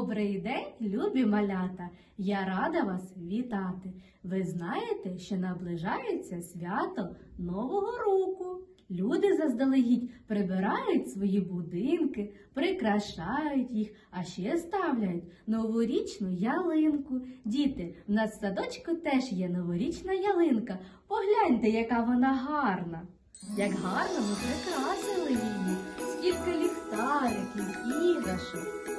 Добрий день, любі малята! Я рада вас вітати. Ви знаєте, що наближається свято Нового року. Люди заздалегідь прибирають свої будинки, прикрашають їх, а ще ставляють новорічну ялинку. Діти, в нас в садочку теж є новорічна ялинка. Погляньте, яка вона гарна. Як гарно ми прикрасили її, скільки ліхтариків, іграшок.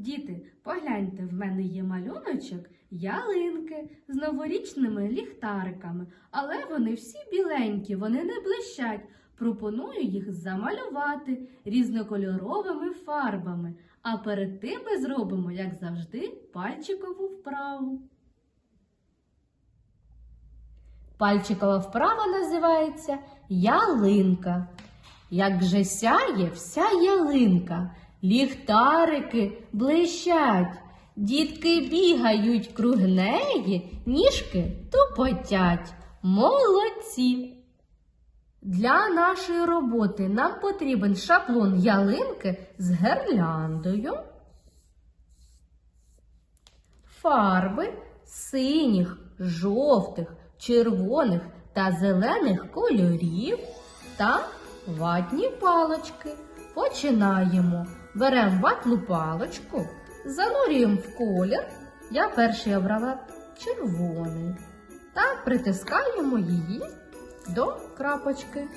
Діти, погляньте, в мене є малюночок ялинки з новорічними ліхтариками, але вони всі біленькі, вони не блищать. Пропоную їх замалювати різнокольоровими фарбами, а перед тим ми зробимо, як завжди, пальчикову вправу. Пальчикова вправа називається ялинка. Як же сяє вся ялинка, ліхтарики блищать, дітки бігають круг неї, ніжки тупотять. Молодці! Для нашої роботи нам потрібен шаблон ялинки з гирляндою, фарби синіх, жовтих, червоних та зелених кольорів та ватні палочки. Починаємо. Беремо ватну палочку, занурюємо в колір. Я перший обрала червоний. Та притискаємо її до крапочки.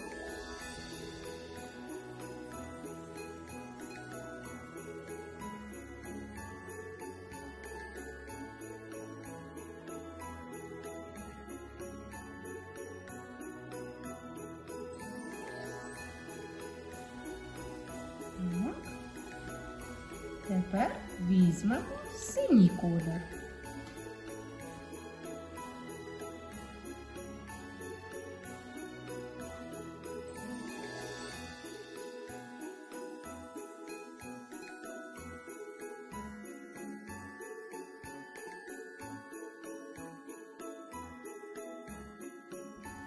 Тепер візьмемо синій колір.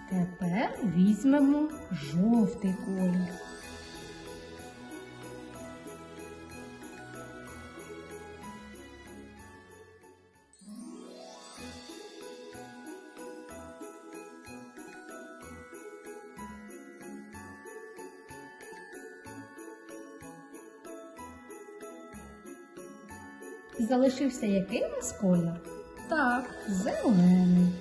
Тепер візьмемо жовтий колір. Залишився який у нас колір? Так, зелений.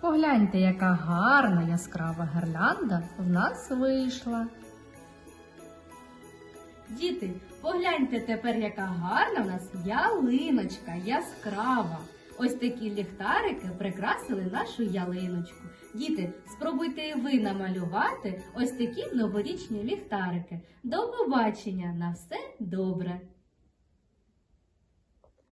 Погляньте, яка гарна яскрава гирлянда в нас вийшла. Діти, погляньте тепер, яка гарна в нас ялиночка яскрава. Ось такі ліхтарики прикрасили нашу ялиночку. Діти, спробуйте і ви намалювати ось такі новорічні ліхтарики. До побачення! На все добре!